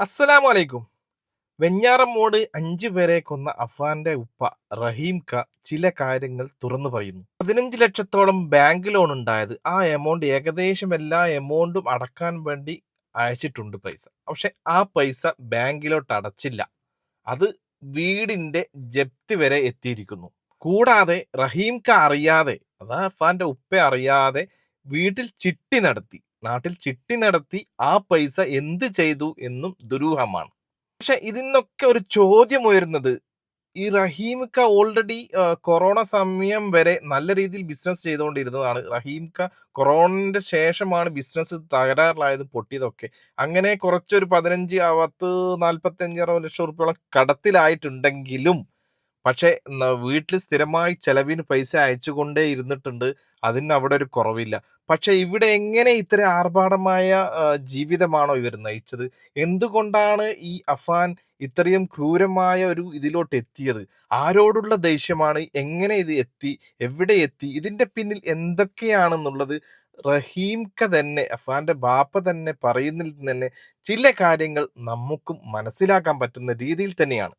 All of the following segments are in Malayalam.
അസ്സലാമു അലൈക്കും വെഞ്ഞാറമ്മോട് അഞ്ചു പേരെ കൊന്ന അഫാന്റെ ഉപ്പ റഹീം ക ചില കാര്യങ്ങൾ തുറന്നു പറയുന്നു. പതിനഞ്ച് ലക്ഷത്തോളം ബാങ്ക് ലോൺ ഉണ്ടായത് ആ എമൗണ്ട് ഏകദേശം എല്ലാ എമൗണ്ടും അടക്കാൻ വേണ്ടി അയച്ചിട്ടുണ്ട് പൈസ. പക്ഷെ ആ പൈസ ബാങ്കിലോട്ട് അടച്ചില്ല. അത് വീടിന്റെ ജപ്തി വരെ എത്തിയിരിക്കുന്നു. കൂടാതെ റഹീം ക അറിയാതെ അതാ അഫാന്റെ ഉപ്പ അറിയാതെ വീട്ടിൽ ചിട്ടി നടത്തി. നാട്ടിൽ ചിട്ടി നടത്തി ആ പൈസ എന്ത് ചെയ്തു എന്നും ദുരൂഹമാണ്. പക്ഷെ ഇതിന്നൊക്കെ ഒരു ചോദ്യം ഉയരുന്നത് ഈ റഹീംക്ക ഓൾറെഡി കൊറോണ സമയം വരെ നല്ല രീതിയിൽ ബിസിനസ് ചെയ്തുകൊണ്ടിരുന്നതാണ്. റഹീംക്ക കൊറോണന്റെ ശേഷമാണ് ബിസിനസ് തകരാറിലായത് പൊട്ടിയതൊക്കെ. അങ്ങനെ കുറച്ചൊരു പതിനഞ്ച് പത്ത് നാൽപ്പത്തി അഞ്ചാറ് ലക്ഷം റുപ്യോളം കടത്തിലായിട്ടുണ്ടെങ്കിലും പക്ഷേ വീട്ടിൽ സ്ഥിരമായി ചെലവിന് പൈസ അയച്ചുകൊണ്ടേ ഇരുന്നിട്ടുണ്ട്. അതിന് അവിടെ ഒരു കുറവില്ല. പക്ഷെ ഇവിടെ എങ്ങനെ ഇത്ര ആർഭാടമായ ജീവിതമാണോ ഇവർ നയിച്ചത്? എന്തുകൊണ്ടാണ് ഈ അഫാൻ ഇത്രയും ക്രൂരമായ ഒരു ഇതിലോട്ട് എത്തിയത്? ആരോടുള്ള ദേഷ്യമാണ്? എങ്ങനെ ഇത് എത്തി? എവിടെ എത്തി? ഇതിന്റെ പിന്നിൽ എന്തൊക്കെയാണെന്നുള്ളത് റഹീംക്ക തന്നെ അഫാന്റെ ബാപ്പ തന്നെ പറയുന്നതിൽ തന്നെ ചില കാര്യങ്ങൾ നമുക്കും മനസ്സിലാക്കാൻ പറ്റുന്ന രീതിയിൽ തന്നെയാണ്.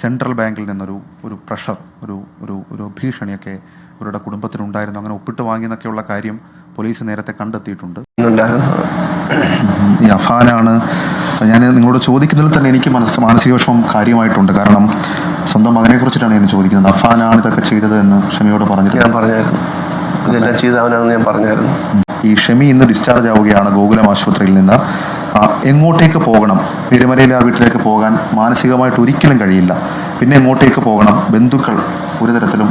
സെൻട്രൽ ബാങ്കിൽ നിന്നൊരു ഒരു പ്രഷർ ഒരു ഒരു ഒരു ഭീഷണിയൊക്കെ ഇവരുടെ കുടുംബത്തിനുണ്ടായിരുന്നു. അങ്ങനെ ഒപ്പിട്ട് വാങ്ങിയെന്നൊക്കെയുള്ള കാര്യം പോലീസ് നേരത്തെ കണ്ടെത്തിയിട്ടുണ്ട്. ഈ അഫാനാണ്. ഞാൻ നിങ്ങളോട് ചോദിക്കുന്നതിൽ തന്നെ എനിക്ക് മനസ്സ് മാനസിക വിഷമം കാര്യമായിട്ടുണ്ട്. കാരണം സ്വന്തം മകനെ കുറിച്ചിട്ടാണ് ഞാൻ ചോദിക്കുന്നത്. അഫാനാണ് ഇതൊക്കെ ചെയ്തത് എന്ന് ഷമിയോട് പറഞ്ഞിട്ട് ഞാൻ പറഞ്ഞായിരുന്നു. ഇതെല്ലാം ചെയ്ത അവനാണെന്ന് ഞാൻ പറഞ്ഞായിരുന്നു. ഈ ഷമി ഇന്ന് ഡിസ്ചാർജ് ആവുകയാണ് ഗോകുലം ആശുപത്രിയിൽ നിന്ന്. എങ്ങോട്ടേക്ക് പോകണം? പെരുമലയിലെ ആ വീട്ടിലേക്ക് പോകാൻ മാനസികമായിട്ട് ഒരിക്കലും കഴിയില്ല. പിന്നെ എങ്ങോട്ടേക്ക് പോകണം? ബന്ധുക്കൾ ഒരു തരത്തിലും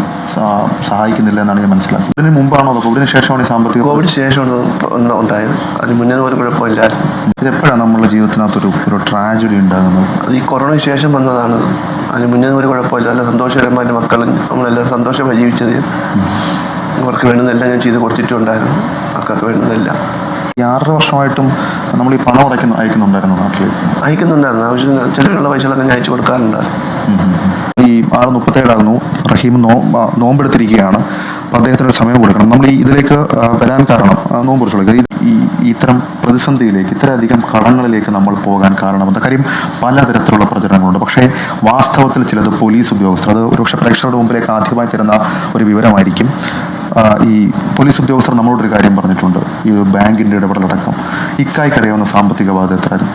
സഹായിക്കുന്നില്ല എന്നാണ് ഞാൻ മനസ്സിലാക്കുന്നത് ഇതിന് മുമ്പാണോ അതോ കോവിഡിന് ശേഷമാണ് ഈ സാമ്പത്തിക കോവിഡ് ശേഷമാണ് ഉണ്ടായത്? അതിന് മുന്നേ ഒരു കുഴപ്പമില്ലായിരുന്നു. ഇതെപ്പോഴാണ് നമ്മുടെ ജീവിതത്തിനകത്തൊരു ഒരു ട്രാജഡി ഉണ്ടാകുന്നത്? അത് ഈ കൊറോണ ശേഷം വന്നതാണ്. അതിന് മുന്നേ ഒരു കുഴപ്പമില്ല. നല്ല സന്തോഷകരമായിട്ട് മക്കളും നമ്മളെല്ലാം സന്തോഷമായി ജീവിച്ചത്. അവർക്ക് വേണ്ടുന്നതെല്ലാം ഞാൻ ചെയ്ത് കൊടുത്തിട്ടുണ്ടായിരുന്നു. മക്കൾക്ക് വേണ്ടുന്നതെല്ലാം. ഈ ആറര വർഷമായിട്ടും നമ്മൾ ഈ പണം അടയ്ക്കുന്നു അയക്കുന്നുണ്ടായിരുന്നു നാട്ടിൽ അയക്കുന്നുണ്ടായിരുന്നു. ആവശ്യം ചിലവിനുള്ള പൈസകളൊക്കെ ഞാൻ അയച്ചു കൊടുക്കാറുണ്ട്. ഈ ആറ് മുപ്പത്തേഴാകുന്നു. റഹീം നോ നോമ്പെടുത്തിരിക്കുകയാണ്. അപ്പോൾ അദ്ദേഹത്തിന് ഒരു സമയം കൊടുക്കണം. നമ്മൾ ഈ ഇതിലേക്ക് വരാൻ കാരണം നോമ്പ് കുറിച്ചുള്ള ഈ ഇത്തരം പ്രതിസന്ധിയിലേക്ക് ഇത്രയധികം കടങ്ങളിലേക്ക് നമ്മൾ പോകാൻ കാരണം എന്താ? കാര്യം പലതരത്തിലുള്ള പ്രചരണങ്ങളുണ്ട്. പക്ഷേ വാസ്തവത്തിൽ ചിലത് പോലീസ് ഉദ്യോഗസ്ഥർ അത് ഒരുപക്ഷെ പ്രേക്ഷകരുടെ മുമ്പിലേക്ക് ആദ്യമായി തരുന്ന ഒരു വിവരമായിരിക്കും. ഈ പോലീസ് ഉദ്യോഗസ്ഥർ നമ്മളോടൊരു കാര്യം പറഞ്ഞിട്ടുണ്ട്. ഈ ഒരു ബാങ്കിന്റെ ഇടപെടലടക്കം. ഇക്കായ്ക്കറിയാവുന്ന സാമ്പത്തിക ബാധ്യത എത്രയായിരുന്നു?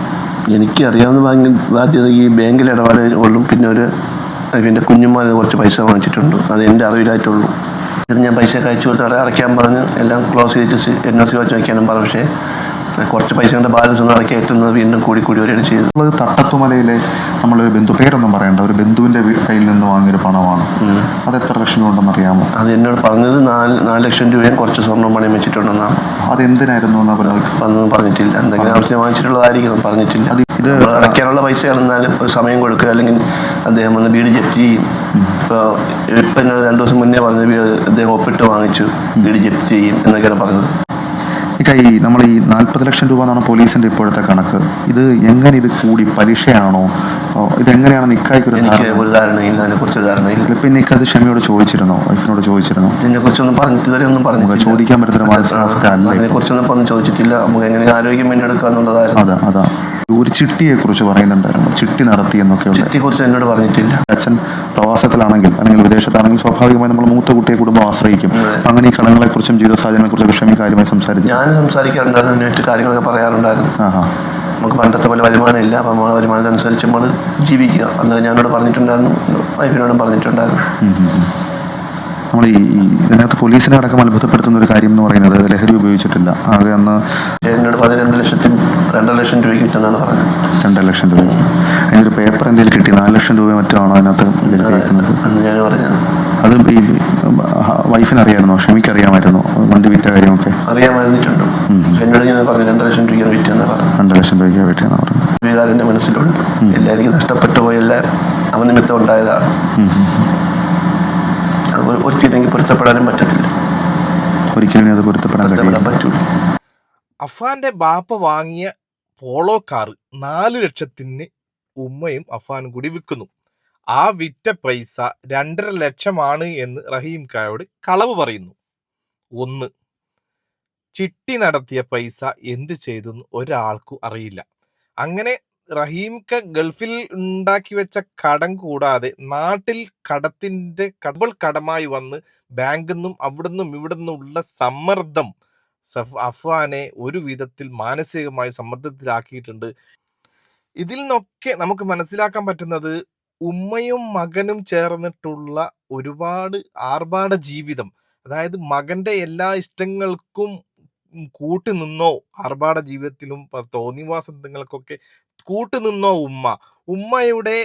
എനിക്ക് അറിയാവുന്ന ബാങ്ക് ബാധ്യത ഈ ബാങ്കിലെ ഇടപാടേ ഉള്ളൂ പിന്നെ ഒരു പിന്നെ കുഞ്ഞുമാന് കുറച്ച് പൈസ വാങ്ങിച്ചിട്ടുണ്ട്. അത് എന്റെ അറിവിലായിട്ടുള്ളൂ. ഇത് ഞാൻ പൈസ കഴിച്ചു അയച്ചു കൊടുത്ത് അടയ്ക്കാൻ പറഞ്ഞ് എല്ലാം ക്ലോസ് ചെയ്തിട്ട് എൻ ഒ സി വെച്ച് വയ്ക്കാനും പറഞ്ഞു. പക്ഷേ കുറച്ച് പൈസ കൊണ്ട് ബാലൻസ് ഒന്ന് അടക്കി എത്തുന്നത് വീണ്ടും കൂടി കൂടി വരികയാണ് ചെയ്തത്. നമ്മൾ തട്ടത്തുമലയിലെ നമ്മളൊരു ബന്ധു പേരൊന്നും പറയണ്ട. ഒരു ബന്ധുവിന്റെ വീ- കയ്യിൽ നിന്ന് വാങ്ങിയൊരു പണമാണ്. അത് എത്ര ലക്ഷം രൂപ അറിയാമോ? അത് എന്നോട് പറഞ്ഞത് നാല് നാല് ലക്ഷം രൂപയും കുറച്ച് സ്വർണം പണയം വെച്ചിട്ടുണ്ടെന്നാണ് അത് എന്തിനായിരുന്നു എന്ന് പറഞ്ഞു പറഞ്ഞിട്ടില്ല. എന്തെങ്കിലും ആവശ്യം വാങ്ങിച്ചിട്ടുള്ളതായിരിക്കും പറഞ്ഞിട്ടില്ല. അത് ഇത് നമ്മൾ അടയ്ക്കാനുള്ള പൈസ എന്നാലും ഒരു സമയം കൊടുക്കുക. അല്ലെങ്കിൽ അദ്ദേഹം വന്ന് വീട് ജപ്തി ചെയ്യും. ഇപ്പോൾ ഇപ്പം എന്നോട് രണ്ടു ദിവസം മുന്നേ പറഞ്ഞത് വീട് അദ്ദേഹം ഒപ്പിട്ട് വാങ്ങിച്ചു. വീട് ജപ്തി ചെയ്യും എന്നൊക്കെയാണ് പറഞ്ഞത്. ഈ നമ്മൾ ഈ നാൽപ്പത് ലക്ഷം രൂപ എന്നാണ് പോലീസിന്റെ ഇപ്പോഴത്തെ കണക്ക്. ഇത് എങ്ങനെ ഇത് കൂടി പലിശയാണോ? ഇത് ഇതെങ്ങനെയാണ് ഇക്കായ്ക്ക് ഒരു എനിക്ക് ധാരണ? ഒരു ധാരണയില്ല. അതിനെക്കുറിച്ച് ധാരണയില്ല. പിന്നെ ഇക്കത് ക്ഷമയോട് ചോദിച്ചിരുന്നോ? വൈഫിനോട് ചോദിച്ചിരുന്നോ? ഇതിനെക്കുറിച്ചൊന്നും പറഞ്ഞിട്ട് ഇതുവരെ ഒന്നും നമുക്ക് പറഞ്ഞിട്ടില്ല. ചോദിക്കാൻ പറ്റുന്ന മാനസികാവസ്ഥ അല്ല? അതിനെക്കുറിച്ചൊന്നും ഇപ്പം ഒന്നും ചോദിച്ചിട്ടില്ല. നമുക്ക് എങ്ങനെ ആരോഗ്യം വീണ്ടെടുക്കുക എന്നുള്ളതായിരുന്നു അതാ അതാ. ഒരു ചിട്ടിയെ കുറിച്ച് പറയുന്നുണ്ടായിരുന്നു. ചിട്ടി നടത്തി എന്നൊക്കെ എന്നൊക്കെയുള്ള. ചിട്ടിയെക്കുറിച്ച് എന്നോട് പറഞ്ഞിട്ടില്ല. അച്ഛൻ പ്രവാസത്തിലാണെങ്കിൽ അല്ലെങ്കിൽ വിദേശത്താണെങ്കിൽ സ്വാഭാവികമായി നമ്മൾ മൂത്ത കുട്ടിയെ കുടുംബം ആശ്രയിക്കും. അങ്ങനെ ഈ കടങ്ങളെക്കുറിച്ചും ജീവിത സാഹചര്യങ്ങളെക്കുറിച്ചും വിഷമി കാര്യമായി സംസാരിച്ചു ഞാൻ സംസാരിക്കാറുണ്ടായിരുന്നു കാര്യങ്ങളൊക്കെ പറയാറുണ്ടായിരുന്നു. ആഹാ. നമുക്ക് പണ്ടത്തെ പോലെ വരുമാനം ഇല്ല അപ്പം നമ്മൾ വരുമാനത്തിനനുസരിച്ച് നമ്മൾ ജീവിക്കുക. അന്ന് ഞാനോട് പറഞ്ഞിട്ടുണ്ടായിരുന്നു. വൈഫിനോടും പറഞ്ഞിട്ടുണ്ടായിരുന്നു. നമ്മൾ ഈ ഇതിനകത്ത് പോലീസിനെ അടക്കം അത്ഭുതപ്പെടുത്തുന്ന ഒരു കാര്യം എന്ന് പറയുന്നത് ലഹരി ഉപയോഗിച്ചിട്ടില്ല. ആകെ അന്ന് എന്നോട് പതിനെണ്ട് ലക്ഷത്തി രണ്ടര ലക്ഷം രൂപയ്ക്ക് വിറ്റെന്നാണ് പറഞ്ഞത്. രണ്ടര ലക്ഷം രൂപ അതിനൊരു പേപ്പർ എന്തെങ്കിലും കിട്ടി. നാല് ലക്ഷം രൂപ മറ്റോ ആണോ അതിനകത്ത് അന്ന് ഞാൻ പറഞ്ഞത് അത് ഈ വൈഫിന് അറിയാമായിരുന്നോ. ഷമിക്ക് അറിയാമായിരുന്നു. വണ്ടി വിറ്റ കാര്യമൊക്കെ. അറിയാൻ എന്നോട് ഞാൻ പറഞ്ഞു രണ്ടര ലക്ഷം വിറ്റെന്ന് പറഞ്ഞു ലക്ഷം രൂപയ്ക്ക് വിറ്റെന്ന് പറഞ്ഞു വികാരം മനസ്സിലുണ്ട്. എല്ലാവർക്കും നഷ്ടപ്പെട്ടു പോയി എല്ലാം അവൻ നിമിത്തം ഉണ്ടായതാണ് അത് ഒരു- ഒരിക്കലെങ്കിൽ പൊരുത്തപ്പെടാനും പറ്റത്തില്ല. ഒരിക്കലും അത് പൊരുത്തപ്പെടാൻ പൊരുത്തപ്പെടാൻ പറ്റൂല. അഫാന്റെ ബാപ്പ വാങ്ങിയ പോളോ കാർ നാല് ലക്ഷത്തിന് ഉമ്മയും അഫാനും കൂടി വിൽക്കുന്നു. ആ വിറ്റ പൈസ രണ്ടര ലക്ഷമാണ് എന്ന് റഹീം കായോട് കളവ് പറയുന്നു. ഒന്ന് ചിട്ടി നടത്തിയ പൈസ എന്ത് ചെയ്തെന്ന് ഒരാൾക്കും അറിയില്ല. അങ്ങനെ റഹീംക്ക് ഗൾഫിൽ ഉണ്ടാക്കി വെച്ച കടം കൂടാതെ നാട്ടിൽ കടത്തിന്റെ കടബൾ കടമായി വന്ന് ബാങ്കിൽ നിന്നും അവിടുന്നും ഇവിടുന്നും ഉള്ള സമ്മർദ്ദം സഫ് അഫ്വാനെ ഒരു വിധത്തിൽ മാനസികമായി സമ്മർദ്ദത്തിലാക്കിയിട്ടുണ്ട്. ഇതിൽ നിന്നൊക്കെ നമുക്ക് മനസ്സിലാക്കാൻ പറ്റുന്നത് ഉമ്മയും മകനും ചേർന്നിട്ടുള്ള ഒരുപാട് ആർഭാട ജീവിതം അതായത് മകന്റെ എല്ലാ ഇഷ്ടങ്ങൾക്കും കൂട്ടുനിന്നോ നിന്നോ ആർഭാട ജീവിതത്തിലും തോന്നിവാസങ്ങൾക്കൊക്കെ കൂട്ട് നിന്നോ ഉമ്മ? ഉമ്മയുടെ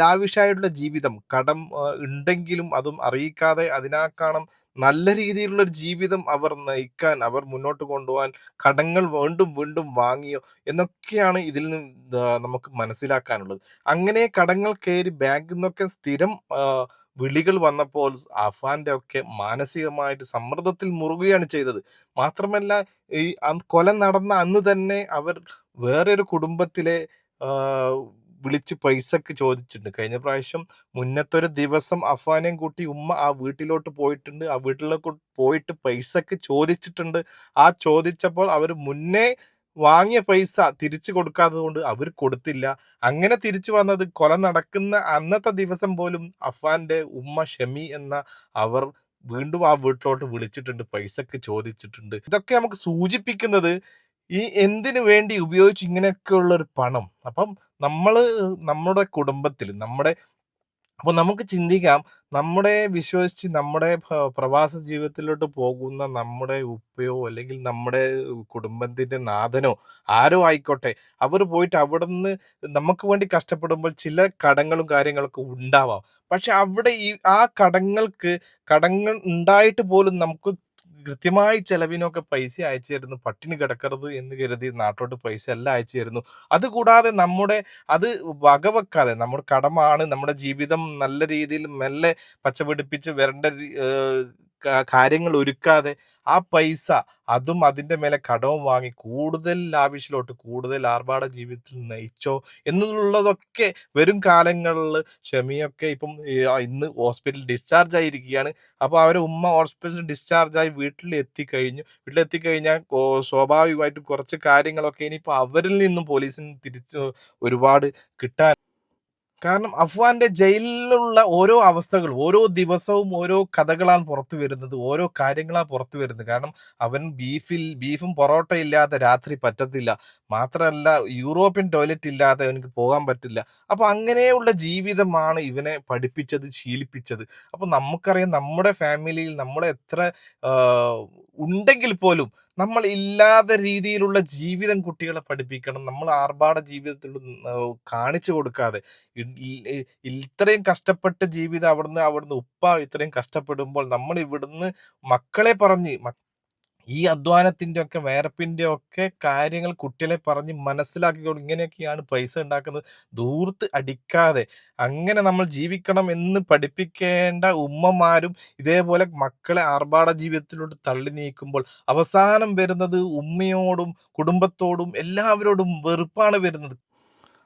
ലാവിഷായിട്ടുള്ള ജീവിതം കടം ഉണ്ടെങ്കിലും അതും അറിയിക്കാതെ അതിനാക്കണം നല്ല രീതിയിലുള്ള ഒരു ജീവിതം അവർ നയിക്കാൻ അവർ മുന്നോട്ട് കൊണ്ടുപോകാൻ കടങ്ങൾ വീണ്ടും വീണ്ടും വാങ്ങിയോ എന്നൊക്കെയാണ് ഇതിൽ നിന്ന് നമുക്ക് മനസ്സിലാക്കാനുള്ളത്. അങ്ങനെ കടങ്ങൾ കയറി ബാങ്കിൽ നിന്നൊക്കെ സ്ഥിരം വിളികൾ വന്നപ്പോൾ അഫാന്റെ ഒക്കെ മാനസികമായിട്ട് സമ്മർദ്ദത്തിൽ മുറുകയാണ് ചെയ്തത്. മാത്രമല്ല ഈ കൊല നടന്ന അന്ന് തന്നെ അവർ വേറൊരു കുടുംബത്തിലെ വിളിച്ച് പൈസക്ക് ചോദിച്ചിട്ടുണ്ട്. കഴിഞ്ഞ പ്രാവശ്യം മുന്നത്തൊരു ദിവസം അഫാനെയും കൂട്ടി ഉമ്മ ആ വീട്ടിലോട്ട് പോയിട്ടുണ്ട്. ആ വീട്ടിലേക്ക് പോയിട്ട് പൈസക്ക് ചോദിച്ചിട്ടുണ്ട്. ആ ചോദിച്ചപ്പോൾ അവർ മുന്നേ വാങ്ങിയ പൈസ തിരിച്ചു കൊടുക്കാത്തത് കൊണ്ട് അവർ കൊടുത്തില്ല. അങ്ങനെ തിരിച്ചു വന്നത് കൊല നടക്കുന്ന അന്നത്തെ ദിവസം പോലും അഫാന്റെ ഉമ്മ ഷമി എന്ന അവർ വീണ്ടും ആ വീട്ടിലോട്ട് വിളിച്ചിട്ടുണ്ട് പൈസക്ക് ചോദിച്ചിട്ടുണ്ട്. ഇതൊക്കെ നമുക്ക് സൂചിപ്പിക്കുന്നത് ഈ എന്തിനു വേണ്ടി ഉപയോഗിച്ച് ഇങ്ങനെയൊക്കെയുള്ള ഒരു പണം. അപ്പം നമ്മൾ നമ്മുടെ കുടുംബത്തിൽ നമ്മുടെ അപ്പൊ നമുക്ക് ചിന്തിക്കാം നമ്മുടെ വിശ്വസിച്ച് നമ്മുടെ പ്രവാസ ജീവിതത്തിലോട്ട് പോകുന്ന നമ്മുടെ ഉപ്പയോ അല്ലെങ്കിൽ നമ്മുടെ കുടുംബത്തിന്റെ നാഥനോ ആരോ ആയിക്കോട്ടെ അവർ പോയിട്ട് അവിടുന്ന് നമുക്ക് വേണ്ടി കഷ്ടപ്പെടുമ്പോൾ ചില കടങ്ങളും കാര്യങ്ങളൊക്കെ ഉണ്ടാവാം. പക്ഷെ അവിടെ ഈ ആ കടങ്ങൾക്ക് കടങ്ങൾ ഉണ്ടായിട്ട് പോലും നമുക്ക് കൃത്യമായി ചെലവിനൊക്കെ പൈസ അയച്ചു തരുന്നു പട്ടിണി കിടക്കരുത് എന്ന് കരുതി നാട്ടോട്ട് പൈസ എല്ലാം അയച്ചു തരുന്നു അതുകൂടാതെ നമ്മുടെ അത് വകവെക്കാതെ നമ്മുടെ കടമാണ് നമ്മുടെ ജീവിതം നല്ല രീതിയിൽ മെല്ലെ പച്ചപിടിപ്പിച്ച് വരേണ്ട കാര്യങ്ങൾ ഒരുക്കാതെ ആ പൈസ അതും അതിന്റെ മേലെ കടവും വാങ്ങി കൂടുതൽ ലാവിഷിലോട്ട് കൂടുതൽ ആർഭാട ജീവിതത്തിൽ നയിച്ചോ എന്നുള്ളതൊക്കെ വരും കാലങ്ങളിൽ ഷമിയൊക്കെ ഇപ്പം ഇന്ന് ഹോസ്പിറ്റലിൽ ഡിസ്ചാർജ് ആയിരിക്കുകയാണ്. അപ്പോൾ അവരെ ഉമ്മ ഹോസ്പിറ്റലിൽ ഡിസ്ചാർജ് ആയി വീട്ടിൽ എത്തിക്കഴിഞ്ഞു വീട്ടിലെത്തിക്കഴിഞ്ഞാൽ സ്വാഭാവികമായിട്ടും കുറച്ച് കാര്യങ്ങളൊക്കെ ഇനിയിപ്പോൾ അവരിൽ നിന്നും പോലീസിന് തിരിച്ച് ഒരുപാട് കിട്ടാൻ കാരണം അഫ്വാന്റെ ജയിലിലുള്ള ഓരോ അവസ്ഥകൾ ഓരോ ദിവസവും ഓരോ കഥകളാണ് പുറത്തു വരുന്നത് ഓരോ കാര്യങ്ങളാണ് പുറത്തു വരുന്നത്. കാരണം അവൻ ബീഫിൽ ബീഫും പൊറോട്ട ഇല്ലാതെ രാത്രി പറ്റത്തില്ല. മാത്രമല്ല യൂറോപ്യൻ ടോയ്ലറ്റ് ഇല്ലാതെ അവനക്ക് പോകാൻ പറ്റില്ല. അപ്പൊ അങ്ങനെയുള്ള ജീവിതമാണ് ഇവനെ പഠിപ്പിച്ചത് ശീലിപ്പിച്ചത്. അപ്പൊ നമുക്കറിയാം നമ്മുടെ ഫാമിലിയിൽ നമ്മൾ എത്ര ഉണ്ടെങ്കിൽ പോലും നമ്മൾ ഇല്ലാത്ത രീതിയിലുള്ള ജീവിതം കുട്ടികളെ പഠിപ്പിക്കണം. നമ്മൾ ആർഭാട ജീവിതത്തിൽ കാണിച്ചു കൊടുക്കാതെ. ഇത്രയും കഷ്ടപ്പെട്ട ജീവിതം അവിടുന്ന് അവിടുന്ന് ഉപ്പ ഇത്രയും കഷ്ടപ്പെടുമ്പോൾ നമ്മൾ ഇവിടുന്ന് മക്കളെ പറഞ്ഞ് ഈ അധ്വാനത്തിന്റെ ഒക്കെ വേർപ്പിന്റെ ഒക്കെ കാര്യങ്ങൾ കുട്ടികളെ പറഞ്ഞ് മനസ്സിലാക്കിക്കൊണ്ട് ഇങ്ങനെയൊക്കെയാണ് പൈസ ഉണ്ടാക്കുന്നത്. ദൂർത്ത് അടിക്കാതെ. അങ്ങനെ നമ്മൾ ജീവിക്കണം എന്ന് പഠിപ്പിക്കേണ്ട ഉമ്മമാരും ഇതേപോലെ മക്കളെ ആർഭാട ജീവിതത്തിലോട്ട് തള്ളി നീക്കുമ്പോൾ അവസാനം വരുന്നത് ഉമ്മയോടും കുടുംബത്തോടും എല്ലാവരോടും വെറുപ്പാണ് വരുന്നത്.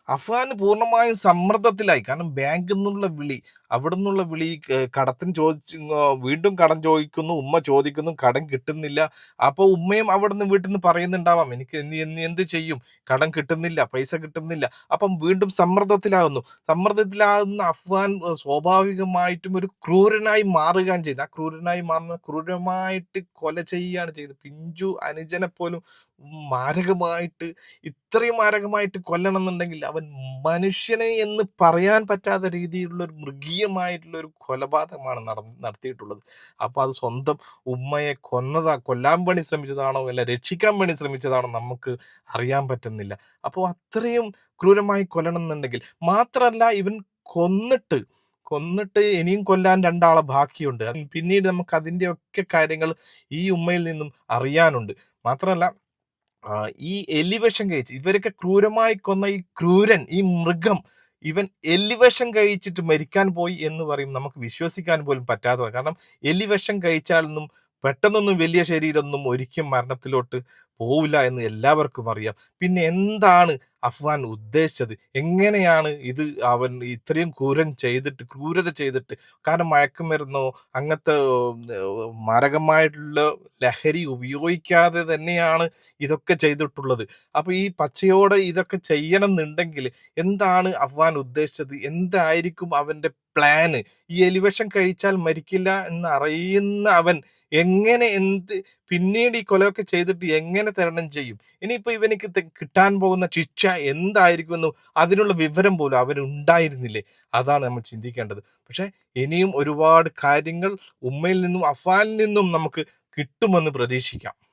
അഫ്ഗാൻ പൂർണമായും സമ്മർദ്ദത്തിലായി. കാരണം ബാങ്കിൽ നിന്നുള്ള വിളി അവിടെ നിന്നുള്ള വിളി കടത്തിന് ചോദിച്ചു വീണ്ടും കടം ചോദിക്കുന്നു ഉമ്മ ചോദിക്കുന്നു കടം കിട്ടുന്നില്ല. അപ്പോൾ ഉമ്മയും അവിടെ നിന്ന് വീട്ടിൽ നിന്ന് പറയുന്നുണ്ടാവാം എനിക്ക് എന്ത് ചെയ്യും? കടം കിട്ടുന്നില്ല പൈസ കിട്ടുന്നില്ല. അപ്പം വീണ്ടും സമ്മർദ്ദത്തിലാകുന്നു സമ്മർദ്ദത്തിലാകുന്ന അഫ്ഗാൻ സ്വാഭാവികമായിട്ടും ഒരു ക്രൂരനായി മാറുകയാണ് ചെയ്തത്. ആ ക്രൂരനായി മാറുന്ന ക്രൂരമായിട്ട് കൊല ചെയ്യുകയാണ് ചെയ്തത്. പിഞ്ചു അനുജനെ പോലും മാരകമായിട്ട് ഇത്രയും മാരകമായിട്ട് കൊല്ലണം എന്നുണ്ടെങ്കിൽ അവൻ മനുഷ്യനെ എന്ന് പറയാൻ പറ്റാത്ത രീതിയിലുള്ള ഒരു മൃഗീയമായിട്ടുള്ള ഒരു കൊലപാതകമാണ് നട നടത്തിയിട്ടുള്ളത്. അപ്പോൾ അത് സ്വന്തം ഉമ്മയെ കൊന്നതാ കൊല്ലാൻ വേണ്ടി ശ്രമിച്ചതാണോ അല്ല രക്ഷിക്കാൻ വേണ്ടി ശ്രമിച്ചതാണോ നമുക്ക് അറിയാൻ പറ്റുന്നില്ല. അപ്പോൾ അത്രയും ക്രൂരമായി കൊല്ലണം എന്നുണ്ടെങ്കിൽ മാത്രല്ല ഇവൻ കൊന്നിട്ട് കൊന്നിട്ട് ഇനിയും കൊല്ലാൻ രണ്ടാളെ ബാക്കിയുണ്ട്. പിന്നീട് നമുക്ക് അതിന്റെ ഒക്കെ കാര്യങ്ങൾ ഈ ഉമ്മയിൽ നിന്നും അറിയാനുണ്ട്. മാത്രമല്ല ഈ എലിവേഷൻ കഴിച്ച് ഇവരൊക്കെ ക്രൂരമായി കൊന്ന ഈ ക്രൂരൻ ഈ മൃഗം ഇവൻ എലിവേഷം കഴിച്ചിട്ട് മരിക്കാൻ പോയി എന്ന് പറയും. നമുക്ക് വിശ്വസിക്കാൻ പോലും പറ്റാത്തത് കാരണം എലിവേഷം കഴിച്ചാലൊന്നും പെട്ടെന്നൊന്നും വലിയ ശരീരമൊന്നും ഒരിക്കലും മരണത്തിലോട്ട് പോവില്ല എന്ന് എല്ലാവർക്കും അറിയാം. പിന്നെ എന്താണ് അഫ്വാൻ ഉദ്ദേശിച്ചത്. എങ്ങനെയാണ് ഇത് അവൻ ഇത്രയും ക്രൂരം ചെയ്തിട്ട് ക്രൂരത ചെയ്തിട്ട് കാരണം മയക്കുമരുന്നോ അങ്ങനത്തെ മാരകമായിട്ടുള്ള ലഹരി ഉപയോഗിക്കാതെ തന്നെയാണ് ഇതൊക്കെ ചെയ്തിട്ടുള്ളത്. അപ്പൊ ഈ പച്ചയോടെ ഇതൊക്കെ ചെയ്യണം എന്നുണ്ടെങ്കിൽ എന്താണ് അഫ്വാൻ ഉദ്ദേശിച്ചത്? എന്തായിരിക്കും അവന്റെ പ്ലാന്? ഈ എലിവേഷൻ കഴിച്ചാൽ മരിക്കില്ല എന്ന് അറിയുന്ന അവൻ എങ്ങനെ എന്ത് പിന്നീട് ഈ കൊലയൊക്കെ ചെയ്തിട്ട് എങ്ങനെ തരണം ചെയ്യും? ഇനിയിപ്പോ ഇവനിക്ക് കിട്ടാൻ പോകുന്ന ശിക്ഷ എന്തായിരിക്കുമെന്നും അതിനുള്ള വിവരം പോലും അവരുണ്ടായിരുന്നില്ലേ? അതാണ് നമ്മൾ ചിന്തിക്കേണ്ടത്. പക്ഷേ ഇനിയും ഒരുപാട് കാര്യങ്ങൾ ഉമ്മയിൽ നിന്നും അഫാനിൽ നിന്നും നമുക്ക് കിട്ടുമെന്ന് പ്രതീക്ഷിക്കാം.